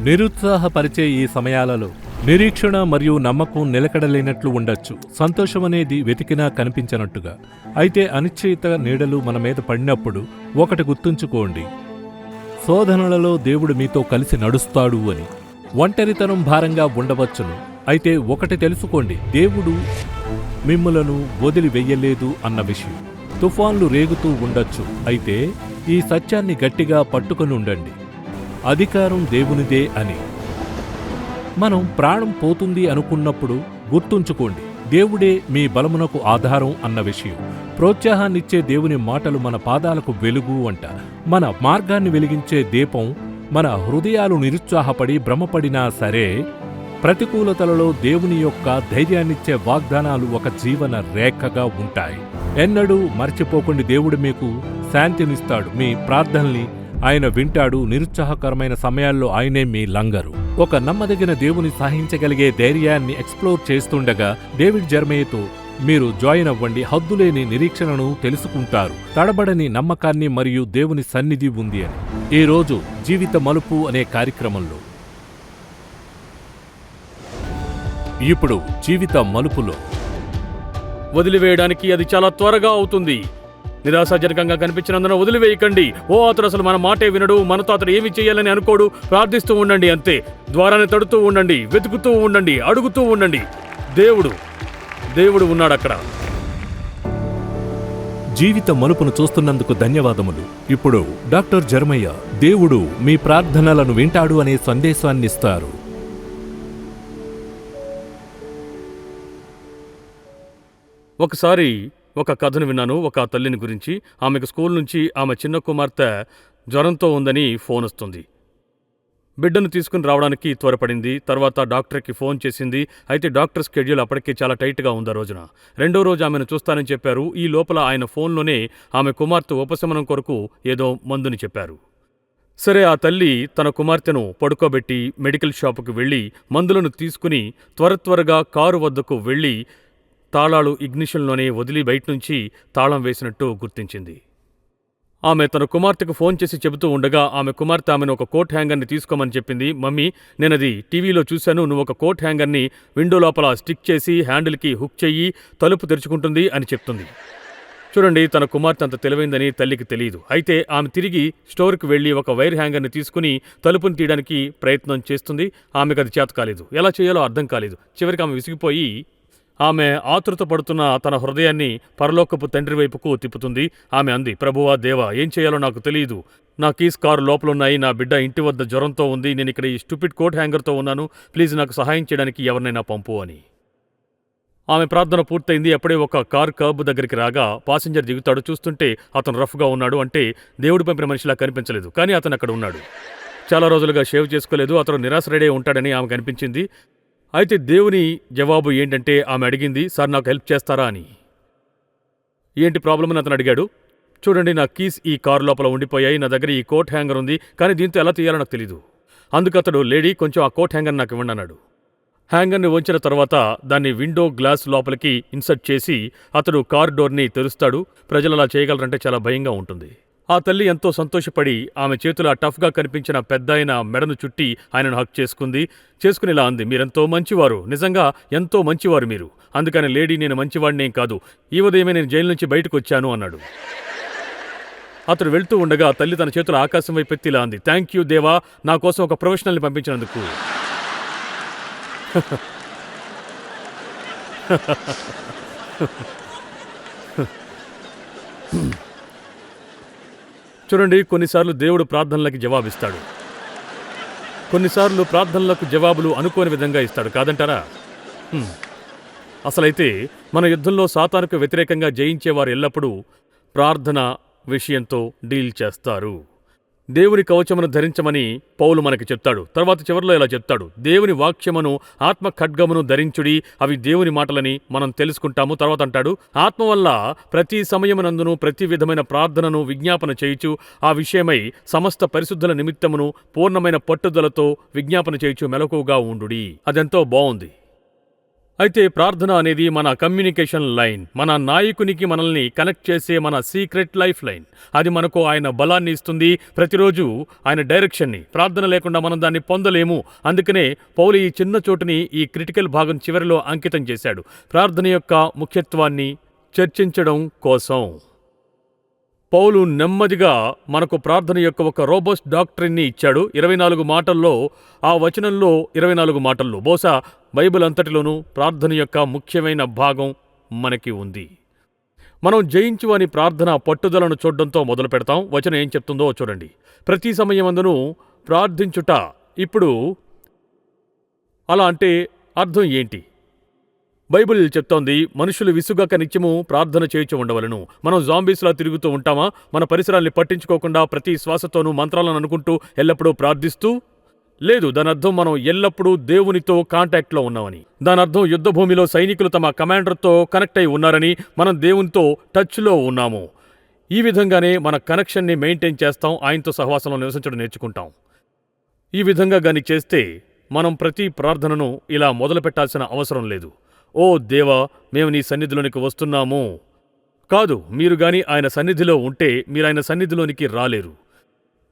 నిరుత్సాహపరిచే ఈ సమయాలలో నిరీక్షణ మరియు నమ్మకం నిలకడలేనట్లు ఉండొచ్చు. సంతోషం అనేది వెతికినా కనిపించనట్టుగా. అయితే అనిశ్చయిత నీడలు మన మీద పడినప్పుడు ఒకటి గుర్తుంచుకోండి. శోధనలలో దేవుడు మీతో కలిసి నడుస్తాడు అని. ఒంటరితనం భారంగా ఉండవచ్చును. అయితే ఒకటి తెలుసుకోండి. దేవుడు మిమ్ములను వదిలి వెయ్యలేదు అన్న విషయం. తుఫాన్లు రేగుతూ ఉండొచ్చు. అయితే ఈ సత్యాన్ని గట్టిగా పట్టుకొని ఉండండి. అధికారం దేవునిదే అని. మనం ప్రాణం పోతుంది అనుకున్నప్పుడు గుర్తుంచుకోండి దేవుడే మీ బలమునకు ఆధారం అన్న విషయం. ప్రోత్సాహాన్నిచ్చే దేవుని మాటలు మన పాదాలకు వెలుగు అంట. మన మార్గాన్ని వెలిగించే దీపం మన హృదయాలు నిరుత్సాహపడి భ్రమపడినా సరే ప్రతికూలతలలో దేవుని యొక్క ధైర్యాన్నిచ్చే వాగ్దానాలు ఒక జీవన రేఖగా ఉంటాయి. ఎన్నడూ మర్చిపోకుండా దేవుడు మీకు శాంతినిస్తాడు. మీ ప్రార్థనల్ని ఆయన వింటాడు నిరుత్సాహకరమైన సమయాల్లో ఆయనే మీ లంగరు. ఒక నమ్మదగిన దేవుని సహించగలిగే ధైర్యాన్ని ఎక్స్ప్లోర్ చేస్తుండగా డేవిడ్ జర్మేతో మీరు జాయిన్ అవ్వండి హద్దులేని నిరీక్షణను తెలుసుకుంటారు తడబడని నమ్మకాన్ని మరియు దేవుని సన్నిధి ఉంది అని. ఈ రోజు జీవిత మలుపు అనే కార్యక్రమంలో. ఇప్పుడు జీవిత మలుపులో. వదిలివేయడానికి అది చాలా త్వరగా అవుతుంది. నిరాశాజనకంగా కనిపించినందున వదిలివేయకండి. ఓ అతడు అసలు మన మాటే వినడు మనతో అతడు ఏమి చేయాలని అనుకోడు. ప్రార్థిస్తూ ఉండండి అంతే. ద్వారాన్ని తడుతూ ఉండండి వెతుకుతూ ఉండండి అడుగుతూ ఉండండి. దేవుడు దేవుడు ఉన్నాడు అక్కడ. జీవిత మలుపును చూస్తున్నందుకు ధన్యవాదములు. ఇప్పుడు డాక్టర్ జర్మయ్య దేవుడు మీ ప్రార్థనలను వింటాడు అనే సందేశాన్నిస్తారు ఒకసారి ఒక కథను విన్నాను ఒక తల్లిని గురించి. ఆమెకు స్కూల్ నుంచి ఆమె చిన్న కుమార్తె జ్వరంతో ఉందని ఫోన్ వస్తుంది. బిడ్డను తీసుకుని రావడానికి త్వరపడింది. తర్వాత డాక్టర్కి ఫోన్ చేసింది. అయితే డాక్టర్ స్కెడ్యూల్ అప్పటికే చాలా టైట్గా ఉంది ఆ రోజున. రెండో రోజు ఆమెను చూస్తానని చెప్పారు. ఈ లోపల ఆయన ఫోన్లోనే ఆమె కుమార్తె ఉపశమనం కొరకు ఏదో మందుని చెప్పారు. సరే ఆ తల్లి తన కుమార్తెను పడుకోబెట్టి మెడికల్ షాపుకు వెళ్ళి మందులను తీసుకుని త్వర త్వరగా కారు వద్దకు వెళ్ళి తాళాలు ఇగ్నిషన్లోనే వదిలి బయట నుంచి తాళం వేసినట్టు గుర్తించింది. ఆమె తన కుమార్తెకు ఫోన్ చేసి చెబుతూ ఉండగా ఆమె కుమార్తె ఆమెను ఒక కోట్ హ్యాంగర్ని తీసుకోమని చెప్పింది. మమ్మీ నేనది టీవీలో చూశాను. నువ్వు ఒక కోట్ హ్యాంగర్ని విండో లోపల స్టిక్ చేసి హ్యాండిల్కి హుక్ చెయ్యి తలుపు తెరుచుకుంటుంది అని చెప్తుంది. చూడండి తన కుమార్తె అంత తెలివైందని తల్లికి తెలియదు. అయితే ఆమె తిరిగి స్టోర్కి వెళ్ళి ఒక వైర్ హ్యాంగర్ని తీసుకుని తలుపుని తీయడానికి ప్రయత్నం చేస్తుంది. ఆమెకు అది చేత కాలేదు. ఎలా చేయాలో అర్థం కాలేదు. చివరికి ఆమె విసిగిపోయి ఆమె ఆతృత పడుతున్న తన హృదయాన్ని పరలోకపు తండ్రి వైపుకు తిప్పుతుంది. ఆమె అంది ప్రభువా దేవా ఏం చేయాలో నాకు తెలియదు. నా కీస్ కారు లోపలున్నాయి. నా బిడ్డ ఇంటి వద్ద జ్వరంతో ఉంది. నేను ఇక్కడ ఈ స్టూపిడ్ కోట్ హ్యాంగర్తో ఉన్నాను. ప్లీజ్ నాకు సహాయం చేయడానికి ఎవరినైనా పంపు అని. ఆమె ప్రార్థన పూర్తయింది. అప్పుడే ఒక కార్ కర్బ్ దగ్గరికి రాగా పాసింజర్ దిగుతాడు. చూస్తుంటే అతను రఫ్గా ఉన్నాడు. అంటే దేవుడి పంపిన మనిషిలా కనిపించలేదు. కానీ అతను అక్కడ ఉన్నాడు. చాలా రోజులుగా షేవ్ చేసుకోలేదు. అతను రెడీ ఉంటాడని ఆమె కనిపించింది. అయితే దేవుని జవాబు ఏంటంటే ఆమె అడిగింది సార్ నాకు హెల్ప్ చేస్తారా? అని. ఏంటి ప్రాబ్లం అని అతను అడిగాడు. చూడండి నా కీస్ ఈ కారు లోపల ఉండిపోయాయి నా దగ్గర ఈ కోట్ హ్యాంగర్ ఉంది కానీ దీంతో ఎలా తీయాలో నాకు తెలీదు. అందుకు అతడు లేడీ కొంచెం ఆ కోట్ హ్యాంగర్ నాకు ఇవ్వండి అన్నాడు. హ్యాంగర్ని వంచిన తర్వాత దాన్ని విండో గ్లాస్ లోపలికి ఇన్సర్ట్ చేసి అతడు కార్ డోర్ని తెరుస్తాడు. ప్రజలు అలా చేయగలరంటే చాలా భయంగా ఉంటుంది. ఆ తల్లి ఎంతో సంతోషపడి ఆమె చేతుల టఫ్గా కనిపించిన పెద్దాయన మెడను చుట్టి ఆయనను హక్ చేసుకుంది. చేసుకుని ఇలా అంది. మీరెంతో మంచివారు. నిజంగా ఎంతో మంచివారు మీరు. అందుకని లేడీ నేను మంచివాడినేం కాదు. ఈ ఉదయమే నేను జైలు నుంచి బయటకు వచ్చాను అన్నాడు. అతడు వెళ్తూ ఉండగా తల్లి తన చేతుల ఆకాశం వైపు ఎత్తి ఇలా అంది. థ్యాంక్ యూ దేవా. నా కోసం ఒక ప్రొఫెషనల్ని పంపించినందుకు. చూడండి కొన్నిసార్లు దేవుడు ప్రార్థనలకి జవాబిస్తాడు. కొన్నిసార్లు ప్రార్థనలకు జవాబులు అనుకోని విధంగా ఇస్తాడు కాదంటారా? అసలైతే మన యుద్ధంలో సాతానుకు వ్యతిరేకంగా జయించేవారు ఎల్లప్పుడూ ప్రార్థన విషయంతో డీల్ చేస్తారు. దేవుని కవచమును ధరించమని పౌలు మనకి చెప్తాడు. తర్వాత చివరిలో ఇలా చెప్తాడు. దేవుని వాక్యమును ఆత్మ ఖడ్గమును ధరించుడి అవి దేవుని మాటలని మనం తెలుసుకుంటాము. తర్వాత అంటాడు ఆత్మ వల్ల ప్రతి సమయమునందును ప్రతి విధమైన ప్రార్థనను విజ్ఞాపన చేయుచు ఆ విషయమై సమస్త పరిశుద్ధుల నిమిత్తమును పూర్ణమైన పట్టుదలతో విజ్ఞాపన చేయుచు మెలకువగా ఉండుడి. అదెంతో బాగుంది అయితే ప్రార్థన అనేది మన కమ్యూనికేషన్ లైన్. మన నాయకునికి మనల్ని కనెక్ట్ చేసే మన సీక్రెట్ లైఫ్ లైన్. అది మనకు ఆయన బలాన్ని ఇస్తుంది. ప్రతిరోజు ఆయన డైరెక్షన్ని. ప్రార్థన లేకుండా మనం దాన్ని పొందలేము. అందుకనే పౌలు ఈ చిన్న చోటుని ఈ క్రిటికల్ భాగం చివరిలో అంకితం చేశాడు. ప్రార్థన యొక్క ముఖ్యత్వాన్ని చర్చించడం కోసం. పౌలు నెమ్మదిగా మనకు ప్రార్థన యొక్క ఒక రోబోస్ట్ డాక్టరీని ఇచ్చాడు. ఇరవై నాలుగు మాటల్లో ఆ వచనంలో ఇరవై నాలుగు మాటల్లో. బహుశా బైబిల్ అంతటిలోనూ ప్రార్థన యొక్క ముఖ్యమైన భాగం మనకి ఉంది. మనం జయించు అని ప్రార్థన పట్టుదలను చూడడంతో మొదలు పెడతాం. వచనం ఏం చెప్తుందో చూడండి. ప్రతి సమయమందును ప్రార్థించుట ఇప్పుడు అలా అంటే అర్థం ఏంటి? బైబిల్ చెప్తోంది మనుషులు విసుగక నిత్యము ప్రార్థన చేయుచు ఉండవలను. మనం జాంబీస్లా తిరుగుతూ ఉంటామా? మన పరిసరాల్ని పట్టించుకోకుండా ప్రతి శ్వాసతోనూ మంత్రాలను అనుకుంటూ ఎల్లప్పుడూ ప్రార్థిస్తూ? లేదు దాని అర్థం మనం ఎల్లప్పుడూ దేవునితో కాంటాక్ట్లో ఉన్నామని. దాని అర్థం యుద్ధ భూమిలో సైనికులు తమ కమాండర్తో కనెక్ట్ అయి ఉన్నారని మనం దేవునితో టచ్లో ఉన్నాము. ఈ విధంగానే మన కనెక్షన్ని మెయింటైన్ చేస్తాం ఆయనతో సహవాసంలో నివసించడం నేర్చుకుంటాం. ఈ విధంగా గాని చేస్తే మనం ప్రతి ప్రార్థనను ఇలా మొదలుపెట్టాల్సిన అవసరం లేదు. ఓ దేవా మేము నీ సన్నిధిలోనికి వస్తున్నాము. కాదు మీరు గాని ఆయన సన్నిధిలో ఉంటే మీరు ఆయన సన్నిధిలోనికి రాలేరు.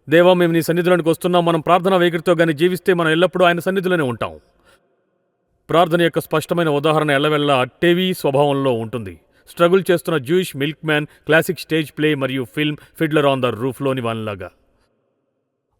దేవా మేము నీ సన్నిధిలోనికి వస్తున్నాం మనం ప్రార్థన వేగిరితో గాని జీవిస్తే మనం ఎల్లప్పుడూ ఆయన సన్నిధిలోనే ఉంటాం. ప్రార్థన యొక్క స్పష్టమైన ఉదాహరణ ఎల్లవెల్లా టెవీ స్వభావంలో ఉంటుంది. స్ట్రగుల్ చేస్తున్న Jewish milk man classic stage play మరియు ఫిల్మ్ ఫిడ్లర్ ఆన్ ద రూఫ్లోని వాళ్ళలాగా.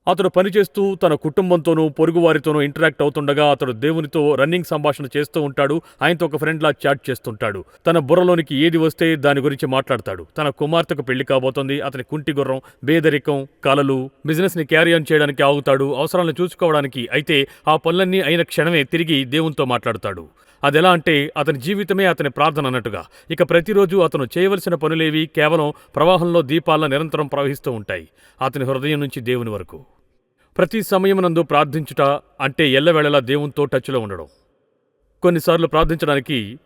అతడు పనిచేస్తూ తన కుటుంబంతోనూ పొరుగువారితోనూ ఇంటరాక్ట్ అవుతుండగా అతడు దేవునితో రన్నింగ్ సంభాషణ చేస్తూ ఉంటాడు. ఆయనతో ఒక ఫ్రెండ్లా చాట్ చేస్తుంటాడు. తన బుర్రలోనికి ఏది వస్తే దాని గురించి మాట్లాడతాడు. తన కుమార్తెకు పెళ్ళి కాబోతోంది. అతని కుంటి గుర్రం బేదరికం కలలు బిజినెస్ని క్యారీ ఆన్ చేయడానికి ఆగుతాడు. అవసరాలను చూసుకోవడానికి అయితే ఆ పనులన్నీ అయిన క్షణమే తిరిగి దేవునితో మాట్లాడతాడు. అదెలా అంటే అతని జీవితమే అతని ప్రార్థన అన్నట్టుగా. ఇక ప్రతిరోజు అతను చేయవలసిన పనులేవి కేవలం ప్రవాహంలో దీపాల నిరంతరం ప్రవహిస్తూ ఉంటాయి. అతని హృదయం నుంచి దేవుని వరకు. ప్రతి సమయమునందు ప్రార్థించుట అంటే ఎల్లవేళలా దేవునితో టచ్లో ఉండడం. కొన్నిసార్లు ప్రార్థించడానికి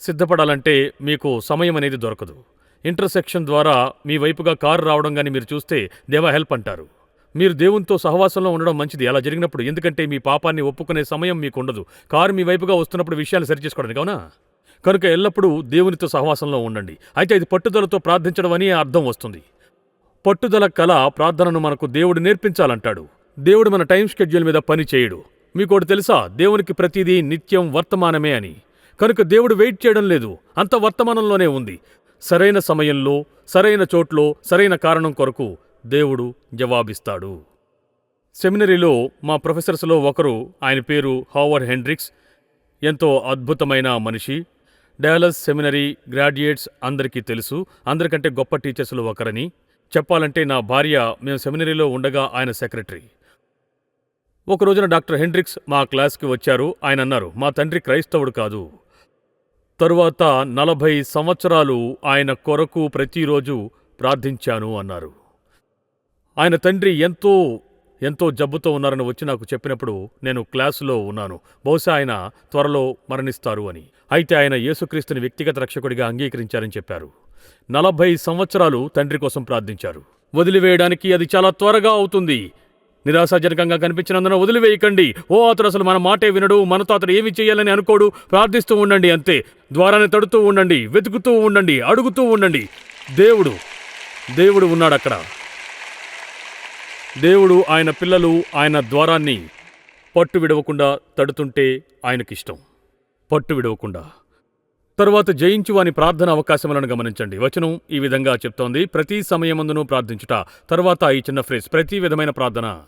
సిద్ధపడాలంటే మీకు సమయం అనేది దొరకదు. ఇంటర్సెక్షన్ ద్వారా మీ వైపుగా కారు రావడం కానీ మీరు చూస్తే దేవా హెల్ప్ అంటారు. మీరు దేవునితో సహవాసంలో ఉండడం మంచిది. అలా జరిగినప్పుడు ఎందుకంటే మీ పాపాన్ని ఒప్పుకునే సమయం మీకు ఉండదు కారు మీ వైపుగా వస్తున్నప్పుడు విషయాలు సరిచేసుకోవడానికి అవునా? కనుక ఎల్లప్పుడూ దేవునితో సహవాసంలో ఉండండి. అయితే ఇది పట్టుదలతో ప్రార్థించడం అని అర్థం వస్తుంది. పట్టుదల కళ ప్రార్థనను మనకు దేవుడు నేర్పించాలంటాడు. దేవుడు మన టైం షెడ్యూల్ మీద పని చేయడు. మీకోటి తెలుసా? దేవునికి ప్రతిదీ నిత్యం వర్తమానమే అని. కనుక దేవుడు వెయిట్ చేయడం లేదు. అంత వర్తమానంలోనే ఉంది. సరైన సమయంలో సరైన చోట్లో సరైన కారణం కొరకు దేవుడు జవాబిస్తాడు. సెమినరీలో మా ప్రొఫెసర్స్లో ఒకరు ఆయన పేరు హావర్ హెండ్రిక్స్. ఎంతో అద్భుతమైన మనిషి. డయాలస్ సెమినరీ గ్రాడ్యుయేట్స్ అందరికీ తెలుసు. అందరికంటే గొప్ప టీచర్స్లో ఒకరని. చెప్పాలంటే నా భార్య మేము సెమినరీలో ఉండగా ఆయన సెక్రటరీ. ఒక రోజున డాక్టర్ హెండ్రిక్స్ మా క్లాస్కి వచ్చారు. ఆయన అన్నారు మా తండ్రి క్రైస్తవుడు కాదు. తరువాత నలభై సంవత్సరాలు ఆయన కొరకు ప్రతిరోజు ప్రార్థించాను అన్నారు. ఆయన తండ్రి ఎంతో ఎంతో జబ్బుతో ఉన్నారని వచ్చి నాకు చెప్పినప్పుడు నేను క్లాసులో ఉన్నాను. బహుశా ఆయన త్వరలో మరణిస్తారు అని. అయితే ఆయన యేసుక్రీస్తుని వ్యక్తిగత రక్షకుడిగా అంగీకరించారని చెప్పారు. నలభై సంవత్సరాలు తండ్రి కోసం ప్రార్థించారు. వదిలివేయడానికి అది చాలా త్వరగా అవుతుంది. నిరాశాజనకంగా కనిపించినందున వదిలివేయకండి. ఓ అతడు అసలు మన మాటే వినడు మనతో అతడు ఏమి చేయాలని అనుకోడు. ప్రార్థిస్తూ ఉండండి అంతే. ద్వారాన్ని తడుతూ ఉండండి వెతుకుతూ ఉండండి అడుగుతూ ఉండండి. దేవుడు దేవుడు ఉన్నాడు అక్కడ. దేవుడు ఆయన పిల్లలు ఆయన ద్వారాన్ని పట్టు విడవకుండా తడుతుంటే ఆయనకిష్టం. పట్టు విడవకుండా. తరువాత జయించువాని అని ప్రార్థన అవకాశములను గమనించండి. వచనం ఈ విధంగా చెప్తోంది. ప్రతి సమయమందును ప్రార్థించుట. తర్వాత ఈ చిన్న ఫ్రేజ్. ప్రతి విధమైన ప్రార్థన.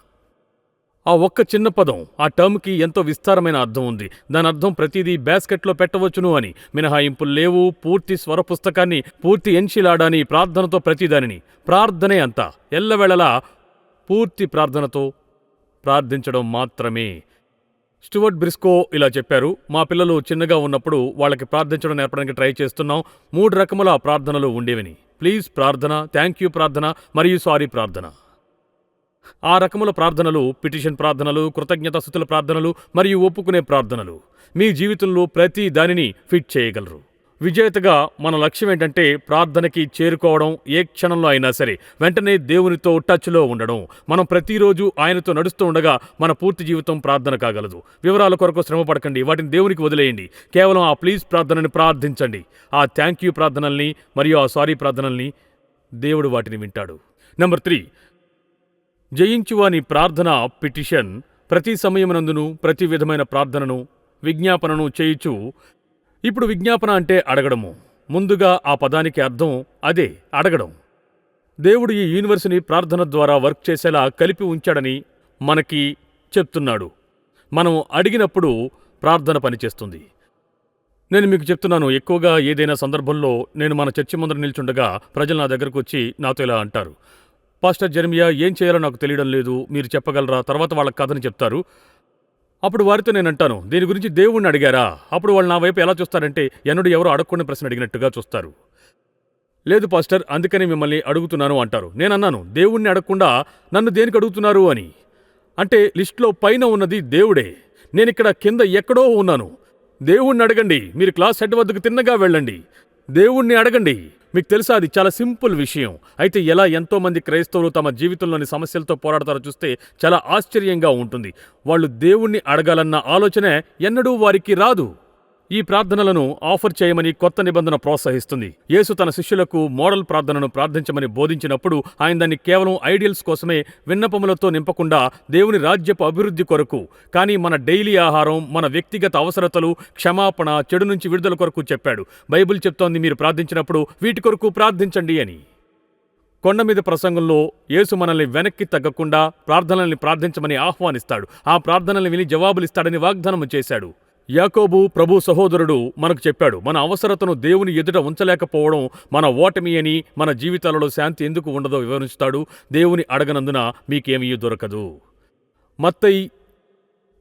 ఆ ఒక్క చిన్న పదం ఆ టర్మ్కి ఎంతో విస్తారమైన అర్థం ఉంది. దాని అర్థం ప్రతిదీ బ్యాస్కెట్లో పెట్టవచ్చును అని. మినహాయింపులు లేవు పూర్తి స్వర పుస్తకాన్ని పూర్తి ఎన్షిలాడాని ప్రార్థనతో ప్రతిదానిని. ప్రార్థనే అంతా. ఎల్లవేళలా పూర్తి ప్రార్థనతో ప్రార్థించడం మాత్రమే. స్టువర్ట్ బ్రిస్కో ఇలా చెప్పారు మా పిల్లలు చిన్నగా ఉన్నప్పుడు వాళ్ళకి ప్రార్థించడం నేర్పడానికి ట్రై చేస్తున్నాం. మూడు రకముల ప్రార్థనలు ఉండేవని. ప్లీజ్ ప్రార్థన థ్యాంక్ యూ ప్రార్థన మరియు సారీ ప్రార్థన. ఆ రకముల ప్రార్థనలు పిటిషన్ ప్రార్థనలు కృతజ్ఞతాస్థుతుల ప్రార్థనలు మరియు ఒప్పుకునే ప్రార్థనలు మీ జీవితంలో ప్రతి దానిని ఫిట్ చేయగలరు. విజేతగా మన లక్ష్యం ఏంటంటే ప్రార్థనకి చేరుకోవడం ఏ క్షణంలో అయినా సరే. వెంటనే దేవునితో టచ్లో ఉండడం. మనం ప్రతిరోజు ఆయనతో నడుస్తూ ఉండగా మన పూర్తి జీవితం ప్రార్థన కాగలదు. వివరాల కొరకు శ్రమ పడకండి. వాటిని దేవునికి వదిలేయండి. కేవలం ఆ ప్లీజ్ ప్రార్థనని ప్రార్థించండి. ఆ థ్యాంక్ యూ ప్రార్థనల్ని మరియు ఆ సారీ ప్రార్థనల్ని దేవుడు వాటిని వింటాడు. Number three. జయించువాని ప్రార్థన పిటిషన్ ప్రతి సమయమునందును ప్రతి విధమైన ప్రార్థనను విజ్ఞాపనను చేయుచు ఇప్పుడు విజ్ఞాపన అంటే అడగడము. ముందుగా ఆ పదానికి అర్థం అదే అడగడం. దేవుడు ఈ యూనివర్స్ని ప్రార్థన ద్వారా వర్క్ చేసేలా కలిపి ఉంచాడని మనకి చెప్తున్నాడు. మనం అడిగినప్పుడు ప్రార్థన పనిచేస్తుంది నేను మీకు చెప్తున్నాను ఎక్కువగా ఏదైనా సందర్భంలో నేను మన చర్చి ముందర నిల్చుండగా ప్రజలు నా దగ్గరకు వచ్చి నాతో ఇలా అంటారు. పాస్టర్ జర్మియా ఏం చేయాలో నాకు తెలియడం లేదు మీరు చెప్పగలరా? తర్వాత వాళ్ళ కథని చెప్తారు. అప్పుడు వారితో నేను అంటాను దీని గురించి దేవుణ్ణి అడిగారా? అప్పుడు వాళ్ళు నా వైపు ఎలా చూస్తారంటే ఎన్నడు ఎవరో అడగకుండా ప్రశ్న అడిగినట్టుగా చూస్తారు. లేదు పాస్టర్ అందుకని మిమ్మల్ని అడుగుతున్నాను అంటారు. నేనన్నాను దేవుణ్ణి అడగకుండా నన్ను దేనికి అడుగుతున్నారు అని? అంటే లిస్టులో పైన ఉన్నది దేవుడే. నేనిక్కడ కింద ఎక్కడో ఉన్నాను. దేవుణ్ణి అడగండి. మీరు క్లాస్ హెడ్ వద్దకు తిన్నగా వెళ్ళండి. దేవుణ్ణి అడగండి. మీకు తెలుసా అది చాలా సింపుల్ విషయం. అయితే ఎలా ఎంతో మంది క్రైస్తవులు తమ జీవితంలోని సమస్యలతో పోరాడతారో చూస్తే చాలా ఆశ్చర్యంగా ఉంటుంది. వాళ్ళు దేవుణ్ణి అడగాలన్న ఆలోచనే ఎన్నడూ వారికి రాదు. ఈ ప్రార్థనలను ఆఫర్ చేయమని కొత్త నిబంధన ప్రోత్సహిస్తుంది. యేసు తన శిష్యులకు మోడల్ ప్రార్థనను ప్రార్థించమని బోధించినప్పుడు ఆయన దాన్ని కేవలం ఐడియల్స్ కోసమే విన్నపములతో నింపకుండా దేవుని రాజ్యపు అభివృద్ధి కొరకు కానీ మన డైలీ ఆహారం మన వ్యక్తిగత అవసరతలు క్షమాపణ చెడు నుంచి విడుదల కొరకు చెప్పాడు. బైబిల్ చెప్తోంది మీరు ప్రార్థించినప్పుడు వీటి కొరకు ప్రార్థించండి అని. కొండ మీద ప్రసంగంలో యేసు మనల్ని వెనక్కి తగ్గకుండా ప్రార్థనల్ని ప్రార్థించమని ఆహ్వానిస్తాడు. ఆ ప్రార్థనల్ని విని జవాబులిస్తాడని వాగ్దానం చేశాడు. యాకోబు ప్రభు సహోదరుడు మనకు చెప్పాడు మన అవసరతను దేవుని ఎదుట ఉంచలేకపోవడం మన ఓటమి అని మన జీవితాలలో శాంతి ఎందుకు ఉండదో వివరిస్తాడు దేవుని అడగనందున మీకేమీ దొరకదు. మత్తయి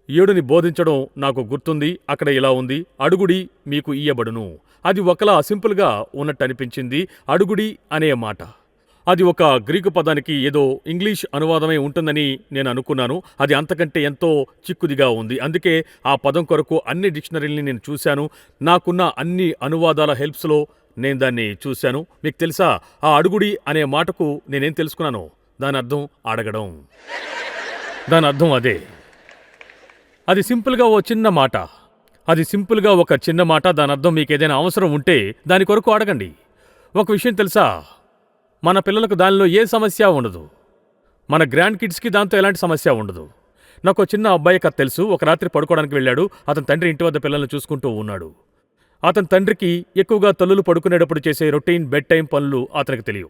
ఏడుని బోధించడం నాకు గుర్తుంది అక్కడ ఇలా ఉంది అడుగుడి మీకు ఇయ్యబడును. అది ఒకలా సింపుల్గా ఉన్నట్టు అనిపించింది అడుగుడి అనే మాట. అది ఒక గ్రీకు పదానికి ఏదో ఇంగ్లీష్ అనువాదమే ఉంటుందని నేను అనుకున్నాను. అది అంతకంటే ఎంతో చిక్కుదిగా ఉంది. అందుకే ఆ పదం కొరకు అన్ని డిక్షనరీల్ని నేను చూశాను. నాకున్న అన్ని అనువాదాల హెల్ప్స్లో నేను దాన్ని చూశాను. మీకు తెలుసా? ఆ అడుగుడి అనే మాటకు నేనేం తెలుసుకున్నాను? దాని అర్థం అడగడం దాని అర్థం అదే. అది సింపుల్గా ఓ చిన్న మాట. అది సింపుల్గా ఒక చిన్న మాట. దాని అర్థం మీకు ఏదైనా అవసరం ఉంటే దాని కొరకు అడగండి ఒక విషయం తెలుసా? మన పిల్లలకు దానిలో ఏ సమస్య ఉండదు. మన గ్రాండ్ కిడ్స్కి దాంతో ఎలాంటి సమస్య ఉండదు. నాకు ఒక చిన్న అబ్బాయి కథ తెలుసు. ఒక రాత్రి పడుకోవడానికి వెళ్ళాడు. అతని తండ్రి ఇంటి వద్ద పిల్లల్ని చూసుకుంటూ ఉన్నాడు. అతని తండ్రికి ఎక్కువగా తల్లులు పడుకునేటప్పుడు చేసే రొటీన్ బెడ్ టైం పనులు అతనికి తెలియవు.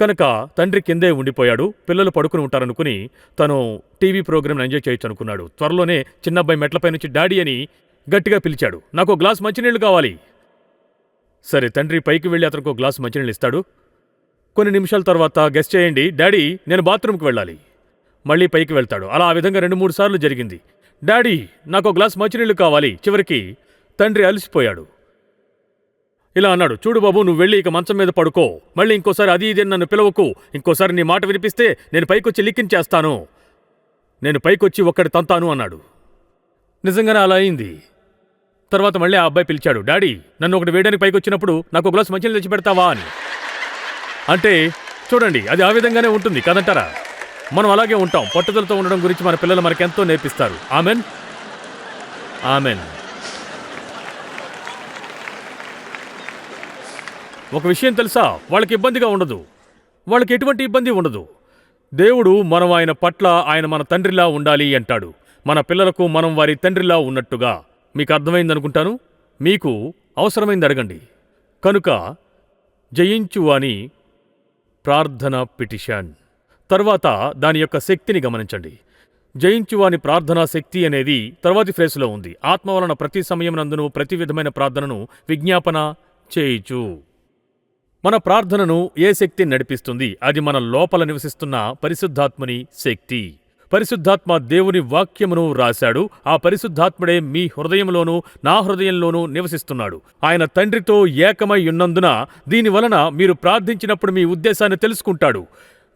కనుక తండ్రి కిందే ఉండిపోయాడు. పిల్లలు పడుకుని ఉంటారనుకుని తను టీవీ ప్రోగ్రామ్ ఎంజాయ్ చేయొచ్చు అనుకున్నాడు. త్వరలోనే చిన్నబ్బాయి మెట్లపై నుంచి డాడీ అని గట్టిగా పిలిచాడు. నాకు గ్లాస్ మంచినీళ్ళు కావాలి. సరే తండ్రి పైకి వెళ్ళి అతనికి ఒక గ్లాస్ మంచినీళ్ళు ఇస్తాడు. కొన్ని నిమిషాల తర్వాత గెస్ట్ చేయండి. డాడీ నేను బాత్రూమ్కి వెళ్ళాలి. మళ్ళీ పైకి వెళ్తాడు. అలా ఆ విధంగా రెండు మూడు సార్లు జరిగింది. డాడీ నాకు ఒక గ్లాస్ మంచినీళ్ళు కావాలి. చివరికి తండ్రి అలసిపోయాడు. ఇలా అన్నాడు. చూడు బాబు నువ్వు వెళ్ళి ఇక మంచం మీద పడుకో. మళ్ళీ ఇంకోసారి అది ఇది నన్ను పిలవకు. ఇంకోసారి నీ మాట వినిపిస్తే నేను పైకొచ్చి లిక్కించేస్తాను నేను పైకొచ్చి ఒక్కడి తంతాను అన్నాడు. నిజంగానే అలా అయింది. తర్వాత మళ్ళీ ఆ అబ్బాయి పిలిచాడు. డాడీ నన్ను ఒకటి వేయడానికి పైకి వచ్చినప్పుడు నాకు ఒక గ్లాస్ మంచినీళ్ళు తెచ్చి పెడతావా అని. అంటే చూడండి అది ఆ విధంగానే ఉంటుంది కదంటారా? మనం అలాగే ఉంటాం పట్టుదలతో ఉండడం గురించి మన పిల్లలు మనకెంతో నేర్పిస్తారు. ఆమెన్? ఆమెన్. ఒక విషయం తెలుసా? వాళ్ళకి ఇబ్బందిగా ఉండదు. వాళ్ళకి ఎటువంటి ఇబ్బంది ఉండదు. దేవుడు మనం ఆయన పట్ల ఆయన మన తండ్రిలా ఉండాలి అంటాడు. మన పిల్లలకు మనం వారి తండ్రిలా ఉన్నట్టుగా. మీకు అర్థమైందనుకుంటాను? మీకు అవసరమైంది అడగండి. కనుక జయించు అని ప్రార్థన పిటిషన్. తర్వాత దాని యొక్క శక్తిని గమనించండి. జయించువాని ప్రార్థనా శక్తి అనేది తర్వాతి ఫ్రేస్లో ఉంది. ఆత్మ వలన ప్రతి సమయమునందును ప్రతి విధమైన ప్రార్థనను విజ్ఞాపన చేయుచు. మన ప్రార్థనను ఏ శక్తి నడిపిస్తుంది? అది మన లోపల నివసిస్తున్న పరిశుద్ధాత్మని శక్తి. పరిశుద్ధాత్మ దేవుని వాక్యమును రాశాడు. ఆ పరిశుద్ధాత్ముడే మీ హృదయంలోనూ నా హృదయంలోనూ నివసిస్తున్నాడు. ఆయన తండ్రితో ఏకమై ఉన్నందున దీని వలన మీరు ప్రార్థించినప్పుడు మీ ఉద్దేశాన్ని తెలుసుకుంటాడు.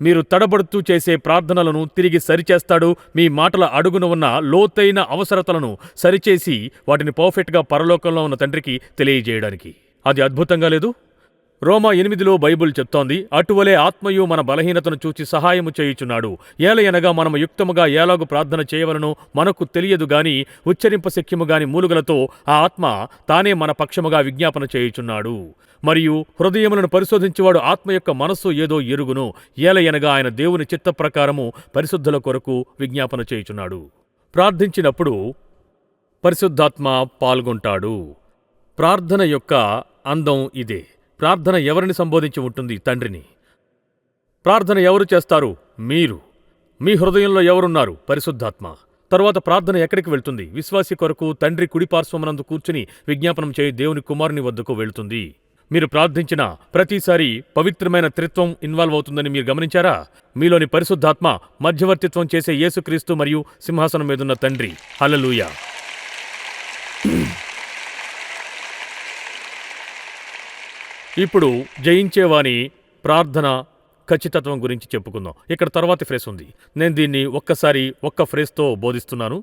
మీరు తడబడుతూ చేసే ప్రార్థనలను తిరిగి సరిచేస్తాడు. మీ మాటల అడుగున ఉన్న లోతైన అవసరతలను సరిచేసి వాటిని పర్ఫెక్ట్గా పరలోకంలో ఉన్న తండ్రికి తెలియజేయడానికి. అది అద్భుతంగా లేదు? రోమా ఎనిమిదిలో బైబిల్ చెప్తోంది అటువలే ఆత్మయు మన బలహీనతను చూచి సహాయము చేయుచున్నాడు. ఏలయనగా మనము యుక్తముగా ఏలాగు ప్రార్థన చేయవలను మనకు తెలియదు గాని ఉచ్చరింప శక్యము గాని మూలుగలతో ఆ ఆత్మ తానే మన పక్షముగా విజ్ఞాపన చేయుచున్నాడు. మరియు హృదయములను పరిశోధించువాడు ఆత్మ యొక్క మనస్సు ఏదో ఎరుగును ఏలయనగా ఆయన దేవుని చిత్త ప్రకారము పరిశుద్ధుల కొరకు విజ్ఞాపన చేయుచున్నాడు. ప్రార్థించినప్పుడు పరిశుద్ధాత్మ పాల్గొంటాడు. ప్రార్థన యొక్క అందం ఇదే. ప్రార్థన ఎవరిని సంబోధించి ఉంటుంది తండ్రిని? ప్రార్థన ఎవరు చేస్తారు? మీరు. మీ హృదయంలో ఎవరున్నారు? పరిశుద్ధాత్మ. తరువాత ప్రార్థన ఎక్కడికి వెళ్తుంది? విశ్వాసి కొరకు తండ్రి కుడిపార్శ్వమనందు కూర్చుని విజ్ఞాపనం చేయి దేవుని కుమారుని వద్దకు వెళ్తుంది. మీరు ప్రార్థించిన ప్రతిసారి పవిత్రమైన త్రిత్వం ఇన్వాల్వ్ అవుతుందని మీరు గమనించారా? మీలోని పరిశుద్ధాత్మ మధ్యవర్తిత్వం చేసే యేసుక్రీస్తు మరియు సింహాసనం మీదున్న తండ్రి. హల్లెలూయా. ఇప్పుడు జయించేవాని ప్రార్థన ఖచ్చితత్వం గురించి చెప్పుకుందాం. ఇక్కడ తర్వాతి ఫ్రేస్ ఉంది. నేను దీన్ని ఒక్కసారి ఒక్క ఫ్రేస్తో బోధిస్తున్నాను.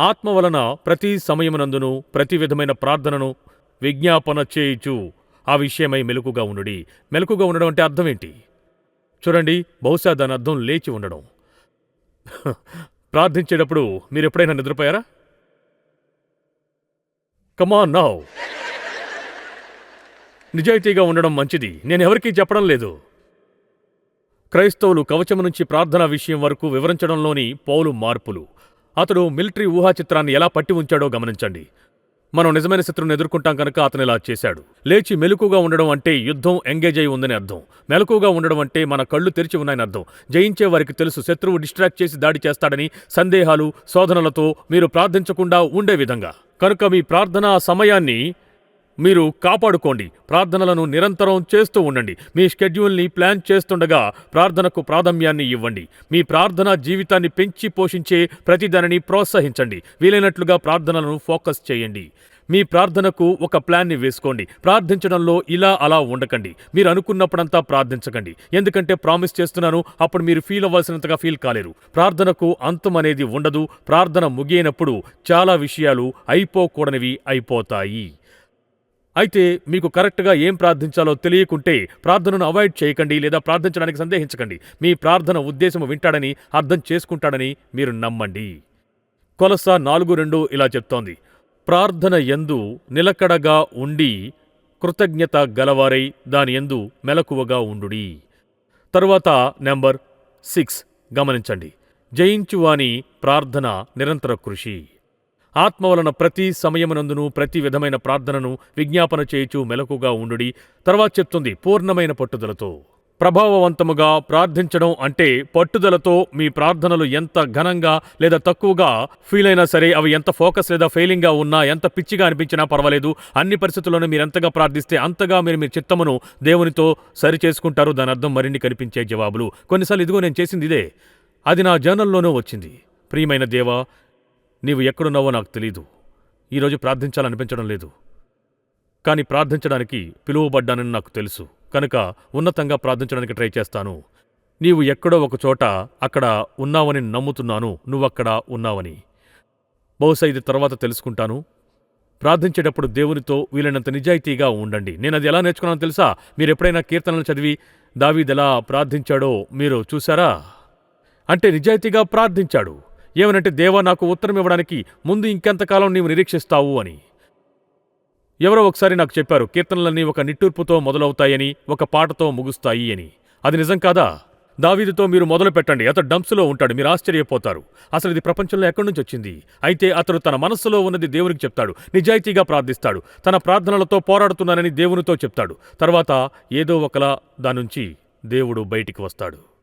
ఆత్మ వలన ప్రతి సమయమునందును ప్రతి విధమైన ప్రార్థనను విజ్ఞాపన చేయుచు ఆ విషయమై మెలకుగా ఉండుడి. మెలకుగా ఉండడం అంటే అర్థం ఏంటి? చూడండి బహుశా దాని అర్థం లేచి ఉండడం. ప్రార్థించేటప్పుడు మీరు ఎప్పుడైనా నిద్రపోయారా? కమాన్ నౌ నిజాయితీగా ఉండడం మంచిది. నేను ఎవరికీ చెప్పడం లేదు. క్రైస్తవులు కవచం నుంచి ప్రార్థన విషయం వరకు వివరించడంలోని పౌలు మార్పులు. అతడు మిలిటరీ ఊహా చిత్రాన్ని ఎలా పట్టి ఉంచాడో గమనించండి. మనం నిజమైన శత్రువుని ఎదుర్కొంటాం కనుక అతను ఇలా చేశాడు. లేచి మెలకుగా ఉండడం అంటే యుద్ధం ఎంగేజ్ అయి ఉందని అర్థం. మెలకుగా ఉండడం అంటే మన కళ్ళు తెరిచి ఉన్నాయని అర్థం. జయించే వారికి తెలుసు శత్రువు డిస్ట్రాక్ట్ చేసి దాడి చేస్తాడని సందేహాలు శోధనలతో మీరు ప్రార్థించకుండా ఉండే విధంగా. కనుక మీ ప్రార్థనా సమయాన్ని మీరు కాపాడుకోండి. ప్రార్థనలను నిరంతరం చేస్తూ ఉండండి. మీ షెడ్యూల్ని ప్లాన్ చేస్తుండగా ప్రార్థనకు ప్రాధాన్యాన్ని ఇవ్వండి. మీ ప్రార్థనా జీవితాన్ని పెంచి పోషించే ప్రతిదానిని ప్రోత్సహించండి. వీలైనట్లుగా ప్రార్థనలను ఫోకస్ చేయండి. మీ ప్రార్థనకు ఒక ప్లాన్ని వేసుకోండి. ప్రార్థించడంలో ఇలా అలా ఉండకండి. మీరు అనుకున్నప్పుడంతా ప్రార్థించకండి. ఎందుకంటే ప్రామిస్ చేస్తున్నాను అప్పుడు మీరు ఫీల్ అవ్వాల్సినంతగా ఫీల్ కాలేరు. ప్రార్థనకు అంతం అనేది ఉండదు. ప్రార్థన ముగియనప్పుడు చాలా విషయాలు అయిపోకూడనివి అయిపోతాయి. అయితే మీకు కరెక్ట్గా ఏం ప్రార్థించాలో తెలియకుంటే ప్రార్థనను అవాయిడ్ చేయకండి లేదా ప్రార్థించడానికి సందేహించకండి. మీ ప్రార్థన ఉద్దేశం వింటాడని అర్థం చేసుకుంటాడని మీరు నమ్మండి. కొలస నాలుగు రెండు ఇలా చెప్తోంది. ప్రార్థన ఎందు నిలకడగా ఉండి కృతజ్ఞత గలవారై దాని ఎందు మెలకువగా ఉండుడి. తరువాత నెంబర్ సిక్స్ గమనించండి. జయించువాని ప్రార్థన నిరంతర కృషి. ఆత్మ వలన ప్రతి సమయమునందును ప్రతి విధమైన ప్రార్థనను విజ్ఞాపన చేయుచు మెలకుగా ఉండుడి. తర్వాత చెప్తుంది పూర్ణమైన పట్టుదలతో. ప్రభావవంతముగా ప్రార్థించడం అంటే పట్టుదలతో మీ ప్రార్థనలు ఎంత ఘనంగా లేదా తక్కువగా ఫీల్ అయినా సరే అవి ఎంత ఫోకస్ లేదా ఫెయిలింగ్గా ఉన్నా ఎంత పిచ్చిగా అనిపించినా పర్వాలేదు. అన్ని పరిస్థితుల్లోనూ మీరు ఎంతగా ప్రార్థిస్తే అంతగా మీరు మీ చిత్తమును దేవునితో సరి చేసుకుంటారు దాని అర్థం మరిన్ని కనిపించే జవాబులు. కొన్నిసార్లు ఇదిగో నేను చేసింది ఇదే. అది నా జర్నల్లోనూ వచ్చింది. ప్రియమైన దేవా నీవు ఎక్కడున్నావో నాకు తెలీదు. ఈరోజు ప్రార్థించాలనిపించడం లేదు. కానీ ప్రార్థించడానికి పిలువబడ్డానని నాకు తెలుసు. కనుక ఉన్నతంగా ప్రార్థించడానికి ట్రై చేస్తాను. నీవు ఎక్కడో ఒక చోట అక్కడ ఉన్నావని నమ్ముతున్నాను. నువ్వక్కడ ఉన్నావని. బహుశా ఇది తర్వాత తెలుసుకుంటాను. ప్రార్థించేటప్పుడు దేవునితో వీలైనంత నిజాయితీగా ఉండండి. నేను అది ఎలా నేర్చుకున్నానో తెలుసా? మీరు ఎప్పుడైనా కీర్తనలు చదివి దావీదెలా ప్రార్థించాడో మీరు చూసారా అంటే నిజాయితీగా ప్రార్థించాడు. ఏమనంటే దేవా నాకు ఉత్తరం ఇవ్వడానికి ముందు ఇంకెంతకాలం నీవు నిరీక్షిస్తావు అని. ఎవరో ఒకసారి నాకు చెప్పారు కీర్తనలన్నీ ఒక నిట్టూర్పుతో మొదలవుతాయని ఒక పాటతో ముగుస్తాయి అని. అది నిజం కాదా? దావీదుతో మీరు మొదలు పెట్టండి అతడు డంప్స్లో ఉంటాడు మీరు ఆశ్చర్యపోతారు. అసలు ఇది ప్రపంచంలో ఎక్కడి నుంచి వచ్చింది? అయితే అతడు తన మనస్సులో ఉన్నది దేవునికి చెప్తాడు నిజాయితీగా ప్రార్థిస్తాడు తన ప్రార్థనలతో పోరాడుతున్నానని దేవునితో చెప్తాడు. తర్వాత ఏదో ఒకలా దాని నుంచి దేవుడు బయటికి వస్తాడు.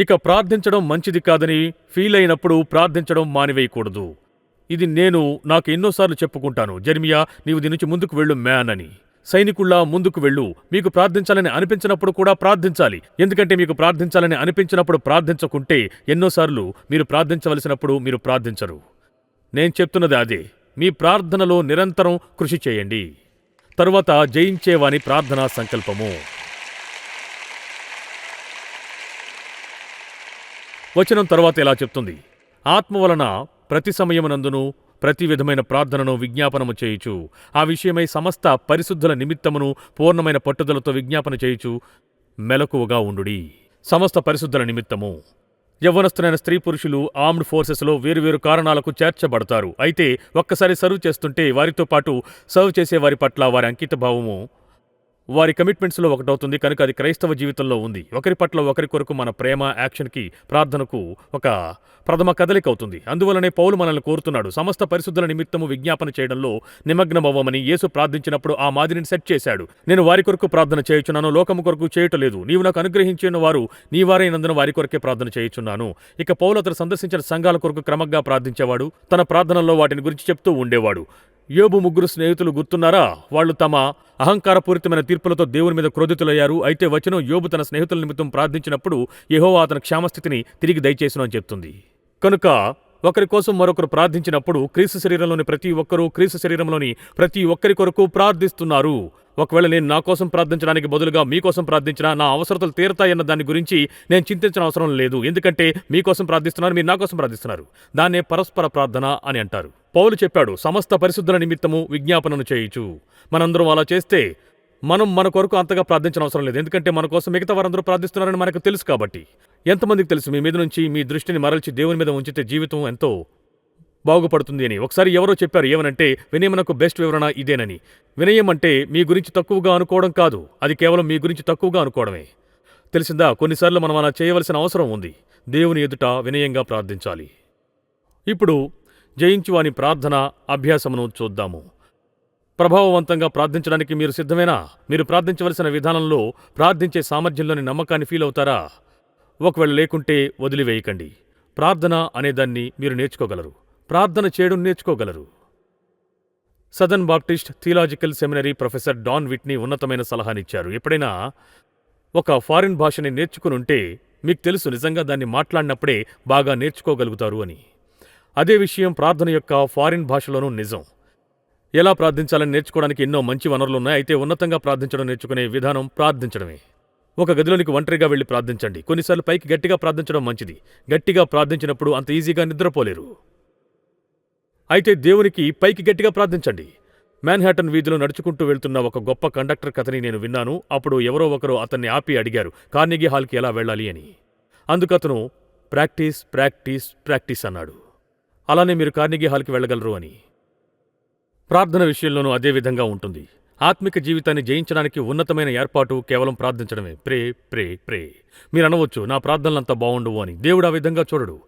ఇక ప్రార్థించడం మంచిది కాదని ఫీల్ అయినప్పుడు ప్రార్థించడం మానివేయకూడదు. ఇది నేను నాకు ఎన్నోసార్లు చెప్పుకుంటాను. జర్మియా నీవు దీని నుంచి ముందుకు వెళ్ళు మ్యాన్ అని. సైనికుల్లా ముందుకు వెళ్ళు. మీకు ప్రార్థించాలని అనిపించినప్పుడు కూడా ప్రార్థించాలి. ఎందుకంటే మీకు ప్రార్థించాలని అనిపించినప్పుడు ప్రార్థించకుంటే ఎన్నోసార్లు మీరు ప్రార్థించవలసినప్పుడు మీరు ప్రార్థించరు. నేను చెప్తున్నది అదే. మీ ప్రార్థనలో నిరంతరం కృషి చేయండి. తరువాత జయించేవాని ప్రార్థనా సంకల్పము. వచనం తర్వాత ఇలా చెప్తుంది. ఆత్మ వలన ప్రతి సమయమునందును ప్రతి విధమైన ప్రార్థనను విజ్ఞాపనము చేయుచు ఆ విషయమై సమస్త పరిశుద్ధుల నిమిత్తమును పూర్ణమైన పట్టుదలతో విజ్ఞాపన చేయుచు మెలకువగా ఉండుడి. సమస్త పరిశుద్ధుల నిమిత్తము. యవ్వనస్తులైన స్త్రీ పురుషులు ఆర్మ్డ్ ఫోర్సెస్లో వేరువేరు కారణాలకు చేర్చబడతారు. అయితే ఒక్కసారి సర్వ్ చేస్తుంటే వారితో పాటు సర్వ్ చేసే వారి పట్ల వారి అంకిత భావము వారి కమిట్మెంట్స్లో ఒకటవుతుంది కనుక అది క్రైస్తవ జీవితంలో ఉంది. ఒకరి పట్ల ఒకరి కొరకు మన ప్రేమ యాక్షన్కి ప్రార్థనకు ఒక ప్రథమ కదలిక అవుతుంది అందువలనే పౌలు మనల్ని కోరుతున్నాడు. సమస్త పరిశుద్ధుల నిమిత్తము విజ్ఞాపన చేయడంలో నిమగ్నమవ్వమని యేసు ప్రార్థించినప్పుడు ఆ మాదిరిని సెట్ చేశాడు. నేను వారి కొరకు ప్రార్థన చేయుచున్నాను లోకము కొరకు చేయటలేదు. నీవు నాకు అనుగ్రహించిన వారు నీ వారైనందున వారి కొరకే ప్రార్థన చేయుచున్నాను. ఇక పౌలు అతను సందర్శించిన సంఘాల కొరకు క్రమంగా ప్రార్థించేవాడు తన ప్రార్థనల్లో వాటిని గురించి చెప్తూ ఉండేవాడు. యోబు ముగ్గురు స్నేహితులు గుర్తున్నారా? వాళ్ళు తమ అహంకారపూరితమైన తీర్పులతో దేవుని మీద క్రోధితులయ్యారు. అయితే వచనం యోబు తన స్నేహితుల నిమిత్తం ప్రార్థించినప్పుడు యెహోవా అతని క్షేమస్థితిని తిరిగి దయచేసిన అని చెప్తుంది. కనుక ఒకరి కోసం మరొకరు ప్రార్థించినప్పుడు క్రీస్తు శరీరంలోని ప్రతి ఒక్కరూ క్రీస్తు శరీరంలోని ప్రతి ఒక్కరి కొరకు ప్రార్థిస్తున్నారు. ఒకవేళ నేను నా కోసం ప్రార్థించడానికి బదులుగా మీకోసం ప్రార్థించినా నా అవసరతలు తీరతాయన్న దాని గురించి నేను చింతించిన అవసరం లేదు. ఎందుకంటే మీకోసం ప్రార్థిస్తున్నారు మీరు నా కోసం ప్రార్థిస్తున్నారు. దాన్నే పరస్పర ప్రార్థన అని అంటారు. పౌలు చెప్పాడు సమస్త పరిశుద్ధుల నిమిత్తము విజ్ఞాపనను చేయుచు. మనందరం అలా చేస్తే మనం మన కొరకు అంతగా ప్రార్థించిన అవసరం లేదు. ఎందుకంటే మన కోసం మిగతా వారందరూ ప్రార్థిస్తున్నారని మనకు తెలుసు కాబట్టి. ఎంతమందికి తెలుసు? మీ మీద నుంచి మీ దృష్టిని మరల్చి దేవుని మీద ఉంచితే జీవితం ఎంతో బాగుపడుతుంది అని. ఒకసారి ఎవరో చెప్పారు ఏమనంటే వినయమునకు బెస్ట్ వివరణ ఇదేనని. వినయం అంటే మీ గురించి తక్కువగా అనుకోవడం కాదు. అది కేవలం మీ గురించి తక్కువగా అనుకోవడమే. తెలిసిందా? కొన్నిసార్లు మనం అలా చేయవలసిన అవసరం ఉంది. దేవుని ఎదుట వినయంగా ప్రార్థించాలి. ఇప్పుడు జయించువాని ప్రార్థన అభ్యాసమును చూద్దాము. ప్రభావవంతంగా ప్రార్థించడానికి మీరు సిద్ధమేనా? మీరు ప్రార్థించవలసిన విధానంలో ప్రార్థించే సామర్థ్యంలోని నమ్మకాన్ని ఫీల్ అవుతారా? ఒకవేళ లేకుంటే వదిలివేయకండి. ప్రార్థన అనేదాన్ని మీరు నేర్చుకోగలరు. ప్రార్థన చేయడం నేర్చుకోగలరు. Southern Baptist Theological Seminary professor Don Whitney ఉన్నతమైన సలహానిచ్చారు. ఎప్పుడైనా ఒక ఫారిన్ భాషని నేర్చుకునుంటే మీకు తెలుసు నిజంగా దాన్ని మాట్లాడినప్పుడే బాగా నేర్చుకోగలుగుతారు అని. అదే విషయం ప్రార్థన యొక్క ఫారిన్ భాషలోనూ నిజం. ఎలా ప్రార్థించాలని నేర్చుకోవడానికి ఎన్నో మంచి వనరులున్నాయి. అయితే ఉన్నతంగా ప్రార్థించడం నేర్చుకునే విధానం ప్రార్థించడమే. ఒక గదిలోనికి ఒంటరిగా వెళ్ళి ప్రార్థించండి. కొన్నిసార్లు పైకి గట్టిగా ప్రార్థించడం మంచిది. గట్టిగా ప్రార్థించినప్పుడు అంత ఈజీగా నిద్రపోలేరు. అయితే దేవునికి పైకి గట్టిగా ప్రార్థించండి. మ్యాన్హాటన్ వీధిలో నడుచుకుంటూ వెళ్తున్న ఒక గొప్ప కండక్టర్ కథని నేను విన్నాను. అప్పుడు ఎవరో ఒకరు అతన్ని ఆపి అడిగారు కార్నెగీ హాల్కి ఎలా వెళ్ళాలి? అని. అందుకతను ప్రాక్టీస్ ప్రాక్టీస్ ప్రాక్టీస్ అన్నాడు. అలానే మీరు కార్నెగీ హాల్కి వెళ్ళగలరు అని. ప్రార్థన విషయంలోనూ అదే విధంగా ఉంటుంది. ఆత్మిక జీవితాన్ని జయించడానికి ఉన్నతమైన ఏర్పాటు కేవలం ప్రార్థించడమే. ప్రే ప్రే ప్రే. మీరు అనవచ్చు నా ప్రార్థనలంతా బాగుండవు అని. దేవుడు ఆ విధంగా చూడడు.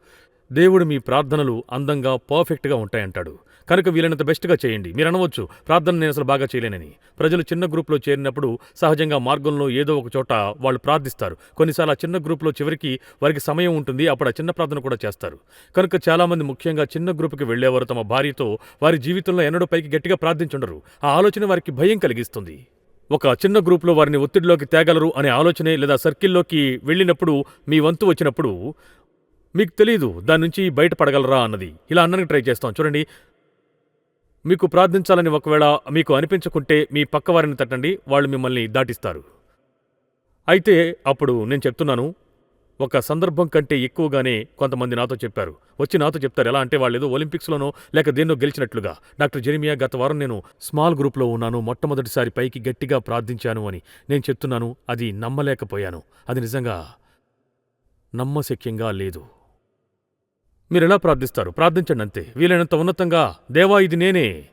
దేవుడు మీ ప్రార్థనలు అందంగా పర్ఫెక్ట్గా ఉంటాయంటాడు. కనుక వీలైనంత బెస్ట్గా చేయండి. మీరు అనవచ్చు ప్రార్థన నేను అసలు బాగా చేయలేనని. ప్రజలు చిన్న గ్రూప్లో చేరినప్పుడు సహజంగా మార్గంలో ఏదో ఒక చోట వాళ్ళు ప్రార్థిస్తారు. కొన్నిసార్లు ఆ చిన్న గ్రూప్లో చివరికి వారికి సమయం ఉంటుంది అప్పుడు ఆ చిన్న ప్రార్థన కూడా చేస్తారు. కనుక చాలామంది ముఖ్యంగా చిన్న గ్రూప్కి వెళ్ళేవారు తమ భార్యతో వారి జీవితంలో ఎన్నడూ పైకి గట్టిగా ప్రార్థించుండరు. ఆ ఆలోచన వారికి భయం కలిగిస్తుంది. ఒక చిన్న గ్రూప్లో వారిని ఒత్తిడిలోకి తేగలరు అనే ఆలోచనే లేదా సర్కిల్లోకి వెళ్ళినప్పుడు మీ వంతు వచ్చినప్పుడు మీకు తెలియదు దాని నుంచి బయటపడగలరా అన్నది. ఇలా అన్నని ట్రై చేస్తాం. చూడండి. మీకు ప్రార్థించాలని ఒకవేళ మీకు అనిపించకుంటే మీ పక్కవారిని తట్టండి వాళ్ళు మిమ్మల్ని దాటిస్తారు. అయితే అప్పుడు నేను చెప్తున్నాను ఒక సందర్భం కంటే ఎక్కువగానే కొంతమంది నాతో చెప్పారు. వచ్చి నాతో చెప్తారు ఎలా అంటే వాళ్ళు ఏదో ఒలింపిక్స్లోనో లేక దేన్నో గెలిచినట్లుగా. డాక్టర్ జెరిమియా గత వారం నేను స్మాల్ గ్రూప్లో ఉన్నాను మొట్టమొదటిసారి పైకి గట్టిగా ప్రార్థించాను అని. నేను చెప్తున్నాను అది నమ్మలేకపోయాను. అది నిజంగా నమ్మశక్యంగా లేదు. మీరెలా ప్రార్థిస్తారు? ప్రార్థించండి అంతే. వీలైనంత ఉన్నతంగా దేవా ఇది నేనే.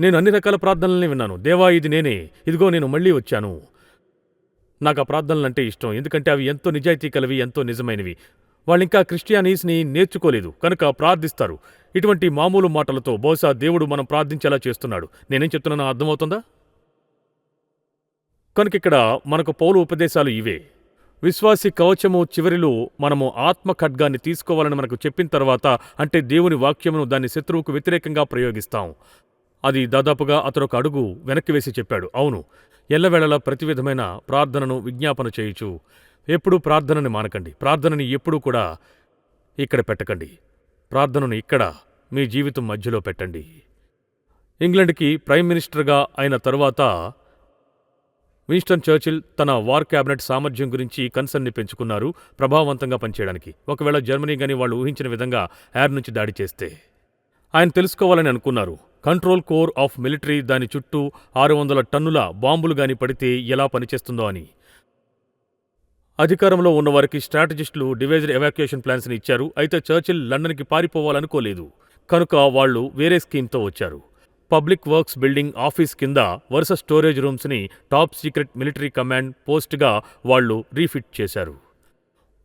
నేను అన్ని రకాల ప్రార్థనల్ని విన్నాను. దేవా ఇది నేనే. ఇదిగో నేను మళ్ళీ వచ్చాను. నాకు ఆ ప్రార్థనలంటే ఇష్టం. ఎందుకంటే అవి ఎంతో నిజాయితీ కలవి ఎంతో నిజమైనవి. వాళ్ళింకా క్రిస్టియానీస్ని నేర్చుకోలేదు. కనుక ప్రార్థిస్తారు. ఇటువంటి మామూలు మాటలతో బహుశా దేవుడు మనం ప్రార్థించేలా చేస్తున్నాడు. నేనేం చెప్తున్నానో అర్థమవుతుందా? కనుక ఇక్కడ మనకు పౌలు ఉపదేశాలు ఇవే. విశ్వాసి కవచము చివరిలో మనము ఆత్మ ఖడ్గాన్ని తీసుకోవాలని మనకు చెప్పిన తర్వాత అంటే దేవుని వాక్యమును దాన్ని శత్రువుకు వ్యతిరేకంగా ప్రయోగిస్తాం. అది దాదాపుగా అతడొక ఒక అడుగు వెనక్కి వేసి చెప్పాడు. అవును ఎల్లవేళలా ప్రతి విధమైన ప్రార్థనను విజ్ఞాపన చేయుచు ఎప్పుడూ ప్రార్థనని మానకండి. ప్రార్థనని ఎప్పుడూ కూడా ఇక్కడ పెట్టకండి. ప్రార్థనను ఇక్కడ మీ జీవితం మధ్యలో పెట్టండి. ఇంగ్లండ్కి ప్రైమ్ మినిస్టర్గా అయిన తరువాత విన్స్టన్ చర్చిల్ తన వార్ క్యాబినెట్ సామర్థ్యం గురించి కన్సర్న్ని పెంచుకున్నారు ప్రభావవంతంగా పనిచేయడానికి. ఒకవేళ జర్మనీ గాని వాళ్ళు ఊహించిన విధంగా ఎయిర్ నుంచి దాడి చేస్తే. ఆయన తెలుసుకోవాలని అనుకున్నారు. కంట్రోల్ కోర్ ఆఫ్ మిలిటరీ దాని చుట్టూ ఆరు వందల టన్నుల బాంబులు గాని పడితే ఎలా పనిచేస్తుందో అని. అధికారంలో ఉన్నవారికి స్ట్రాటజిస్టులు డివైజర్ ఎవాక్యుయేషన్ ప్లాన్స్ని ఇచ్చారు. అయితే చర్చిల్ లండన్కి పారిపోవాలనుకోలేదు. కనుక వాళ్ళు వేరే స్కీమ్తో వచ్చారు. పబ్లిక్ వర్క్స్ బిల్డింగ్ ఆఫీస్ కింద వరుస స్టోరేజ్ రూమ్స్ని టాప్ సీక్రెట్ మిలిటరీ కమాండ్ పోస్ట్గా వాళ్ళు రీఫిట్ చేశారు.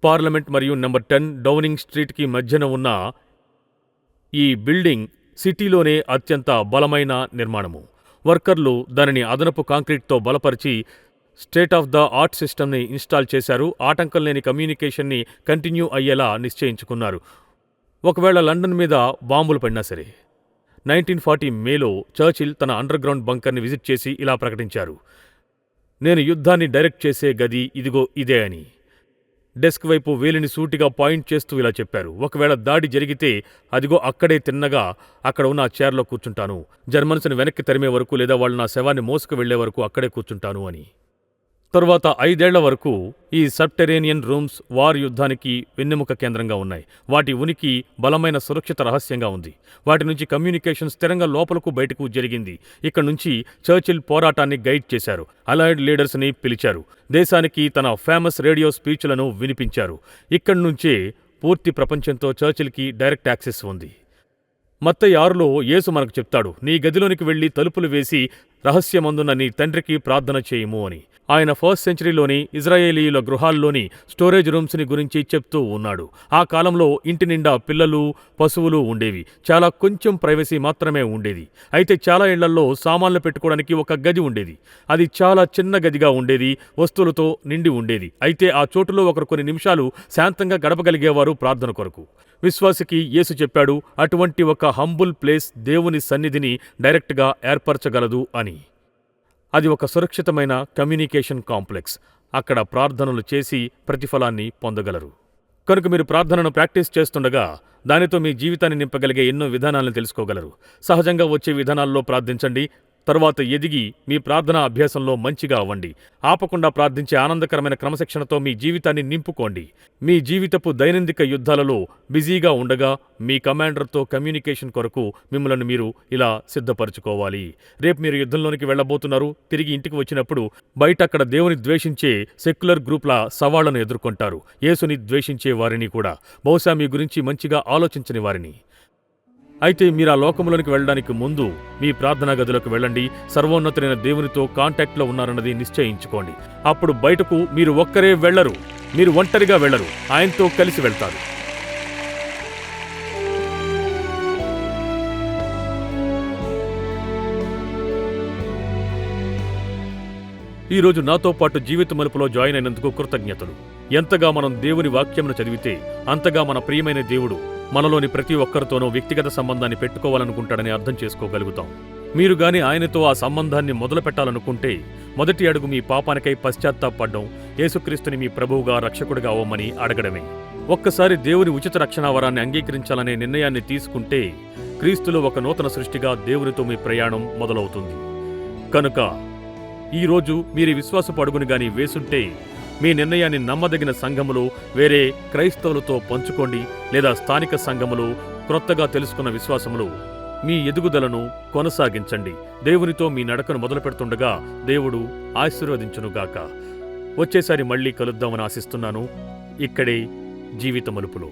పార్లమెంట్ మరియు నెంబర్ టెన్ డౌనింగ్ స్ట్రీట్కి మధ్యన ఉన్న ఈ బిల్డింగ్ సిటీలోనే అత్యంత బలమైన నిర్మాణము. వర్కర్లు దానిని అదనపు కాంక్రీట్తో బలపరిచి స్టేట్ ఆఫ్ ద ఆర్ట్ సిస్టమ్ని ఇన్స్టాల్ చేశారు. ఆటంకం లేని కమ్యూనికేషన్ని కంటిన్యూ అయ్యేలా నిశ్చయించుకున్నారు. ఒకవేళ లండన్ మీద బాంబులు పడినా సరే. నైన్టీన్ ఫార్టీ మేలో చర్చిల్ తన అండర్గ్రౌండ్ బంకర్ని విజిట్ చేసి ఇలా ప్రకటించారు. నేను యుద్ధాన్ని డైరెక్ట్ చేసే గది ఇదిగో ఇదే అని. డెస్క్ వైపు వేలిని సూటిగా పాయింట్ చేస్తూ ఇలా చెప్పారు. ఒకవేళ దాడి జరిగితే అదిగో అక్కడే తిన్నగా అక్కడ ఉన్న ఆ చైర్లో కూర్చుంటాను. జర్మన్స్ని వెనక్కి తరిమే వరకు లేదా వాళ్ళు నా శవాన్ని మోసుకు వెళ్ళే వరకు అక్కడే కూర్చుంటాను అని. తరువాత ఐదేళ్ళ వరకు ఈ సబ్టెరేనియన్ రూమ్స్ వార్ యుద్ధానికి వెన్నెముక కేంద్రంగా ఉన్నాయి. వాటి ఉనికి బలమైన సురక్షిత రహస్యంగా ఉంది. వాటి నుంచి కమ్యూనికేషన్ స్థిరంగా లోపలకు బయటకు జరిగింది. ఇక్కడ నుంచి చర్చిల్ పోరాటాన్ని గైడ్ చేశారు. అలైడ్ లీడర్స్ని పిలిచారు. దేశానికి తన ఫేమస్ రేడియో స్పీచ్లను వినిపించారు. ఇక్కడి నుంచే పూర్తి ప్రపంచంతో చర్చిల్కి డైరెక్ట్ యాక్సెస్ ఉంది. మత్తయి ఆరులో యేసు మనకు చెప్తాడు నీ గదిలోనికి వెళ్ళి తలుపులు వేసి రహస్యమందున్న నీ తండ్రికి ప్రార్థన చేయము అని. ఆయన ఫస్ట్ సెంచరీలోని ఇజ్రాయేలీయుల గృహాల్లోని స్టోరేజ్ రూమ్స్ని గురించి చెప్తూ ఉన్నాడు. ఆ కాలంలో ఇంటి నిండా పిల్లలు పశువులు ఉండేవి. చాలా కొంచెం ప్రైవసీ మాత్రమే ఉండేది. అయితే చాలా ఇళ్ళల్లో సామాన్లు పెట్టుకోవడానికి ఒక గది ఉండేది. అది చాలా చిన్న గదిగా ఉండేది వస్తువులతో నిండి ఉండేది. అయితే ఆ చోటులో ఒకరు కొన్ని నిమిషాలు శాంతంగా గడపగలిగేవారు ప్రార్థన కొరకు. విశ్వాసికి యేసు చెప్పాడు అటువంటి ఒక హంబుల్ ప్లేస్ దేవుని సన్నిధిని డైరెక్ట్గా ఏర్పరచగలదు అని. అది ఒక సురక్షితమైన కమ్యూనికేషన్ కాంప్లెక్స్. అక్కడ ప్రార్థనలు చేసి ప్రతిఫలాన్ని పొందగలరు. కనుక మీరు ప్రార్థనను ప్రాక్టీస్ చేస్తుండగా దానితో మీ జీవితాన్ని నింపగలిగే ఎన్నో విధానాలను తెలుసుకోగలరు. సహజంగా వచ్చే విధానాల్లో ప్రార్థించండి. తరువాత ఎదిగి మీ ప్రార్థనా అభ్యాసంలో మంచిగా అవ్వండి. ఆపకుండా ప్రార్థించే ఆనందకరమైన క్రమశిక్షణతో మీ జీవితాన్ని నింపుకోండి. మీ జీవితపు దైనందిక యుద్ధాలలో బిజీగా ఉండగా మీ కమాండర్తో కమ్యూనికేషన్ కొరకు మిమ్మల్ని మీరు ఇలా సిద్ధపరచుకోవాలి. రేపు మీరు యుద్ధంలోనికి వెళ్ళబోతున్నారు. తిరిగి ఇంటికి వచ్చినప్పుడు బయట అక్కడ దేవుని ద్వేషించే సెక్యులర్ గ్రూప్ల సవాళ్ళను ఎదుర్కొంటారు. యేసుని ద్వేషించే వారిని కూడా. బహుశా మీ గురించి మంచిగా ఆలోచించని వారిని. అయితే మీరు ఆ లోకంలోనికి వెళ్ళడానికి ముందు మీ ప్రార్థనా గదిలోకి వెళ్ళండి. సర్వోన్నతులైన దేవునితో కాంటాక్ట్లో ఉన్నారన్నది నిశ్చయించుకోండి. అప్పుడు బయటకు మీరు ఒక్కరే వెళ్ళరు. మీరు ఒంటరిగా వెళ్ళరు. ఆయనతో కలిసి వెళ్తారు. ఈరోజు నాతో పాటు జీవిత మలుపులో జాయిన్ అయినందుకు కృతజ్ఞతలు. ఎంతగా మనం దేవుని వాక్యంను చదివితే అంతగా మన ప్రియమైన దేవుడు మనలోని ప్రతి ఒక్కరితోనూ వ్యక్తిగత సంబంధాన్ని పెట్టుకోవాలనుకుంటాడని అర్థం చేసుకోగలుగుతాం. మీరు గాని ఆయనతో ఆ సంబంధాన్ని మొదలు పెట్టాలనుకుంటే మొదటి అడుగు మీ పాపానికై పశ్చాత్తాపడ్డం యేసుక్రీస్తుని మీ ప్రభువుగా రక్షకుడిగా అవ్వమని అడగడమే. ఒక్కసారి దేవుని ఉచిత రక్షణ వరాన్ని అంగీకరించాలనే నిర్ణయాన్ని తీసుకుంటే క్రీస్తులో ఒక నూతన సృష్టిగా దేవునితో మీ ప్రయాణం మొదలవుతుంది. కనుక ఈరోజు మీరు ఈ విశ్వాసపు అడుగును గాని వేసుంటే మీ నిర్ణయాన్ని నమ్మదగిన సంఘములో వేరే క్రైస్తవులతో పంచుకోండి లేదా స్థానిక సంఘములు క్రొత్తగా తెలుసుకున్న విశ్వాసములు. మీ ఎదుగుదలను కొనసాగించండి. దేవునితో మీ నడకను మొదలు పెడుతుండగా దేవుడు ఆశీర్వదించునుగాక వచ్చేసారి మళ్ళీ కలుద్దామని ఆశిస్తున్నాను. ఇక్కడే జీవిత మలుపులో